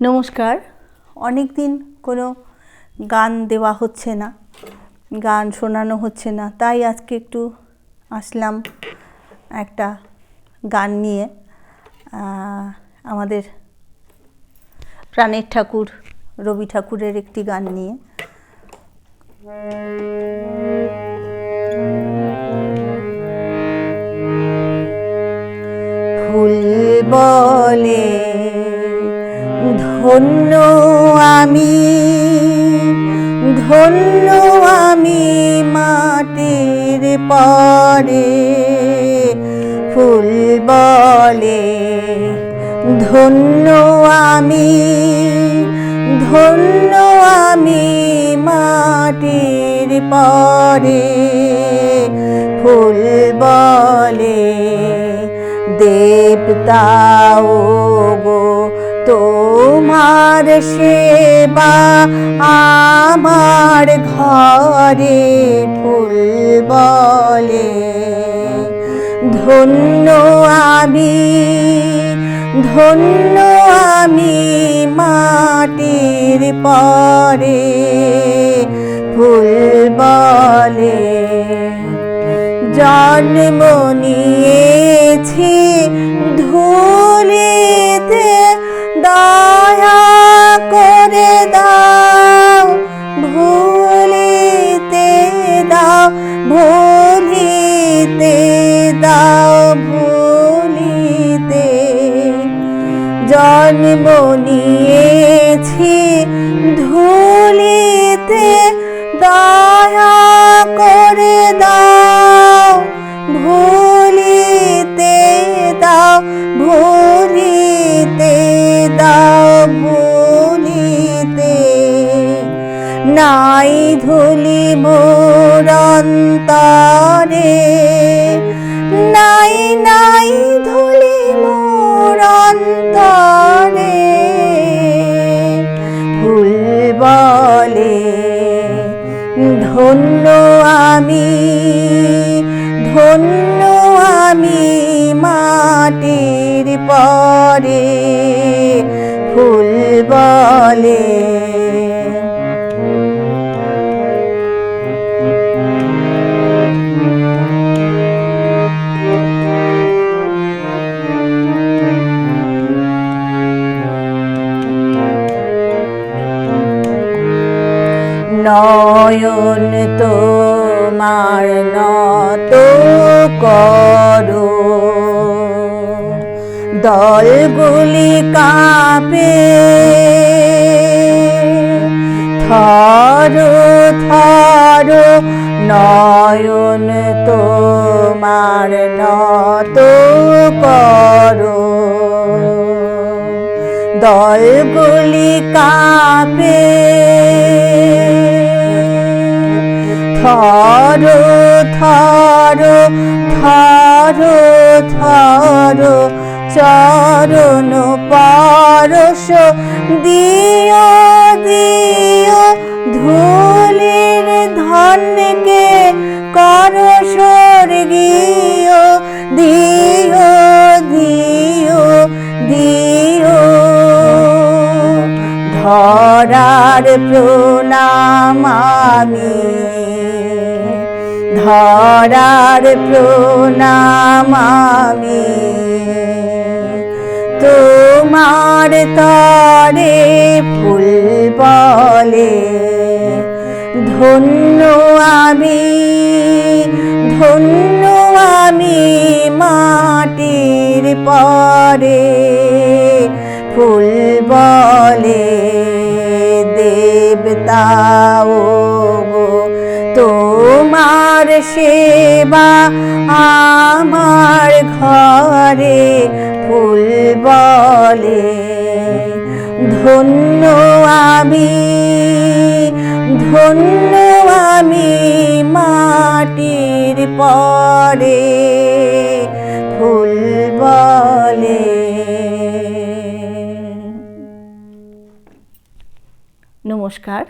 নমস্কার। অনেক দিন কোনো গান দেওয়া হচ্ছে না, গান শোনানো হচ্ছে না, তাই আজকে একটু আসলাম একটা গান নিয়ে আমাদের প্রাণের ঠাকুর, রবি ঠাকুরের একটি গান নিয়ে। ফুল বলে ধন্য আমি ধন্য আমি মাটির পরে, ফুল বলে ধন্য আমি ধন্য আমি মাটির পরে, ফুল বলে দেবতাও গো। তোমার সেবা আমার ঘরে ফুল বলে। ধন্য আমি ধন্য আমি মাটির পরে ফুল বলে। জন্ম নিয়েছি ধুলিতে ধুলিতে দয়া করে দাও ভুলিতে দাও ভুলিতে দাও ভুলিতে নাই ধুলি মোরন্তরে নাই নাই ধন্য আমি ধন্য আমি মাটির পরে ফুল বলে নয়ন তোমার নত করো। দলগুলি কাঁপে থর থর নয়ন তোমার নত করো। দলগুলি কাঁপে থর থর থর থর চরণ পারস দিও দিও ধুলির ধনকে কর স্বর্গীয়। ধরার প্রণাম আমি ধরার প্রণাম আমি তোমার তরে ফুল বলে, ধন্য আমি ধন্য আমি মাটির পরে। ফুল দেবতাও গো, তোমার সেবা আমার ঘরে ফুল বলে। ধন্য আমি ধন্য আমি মাটির পরে ফুল বলে। নমস্কার।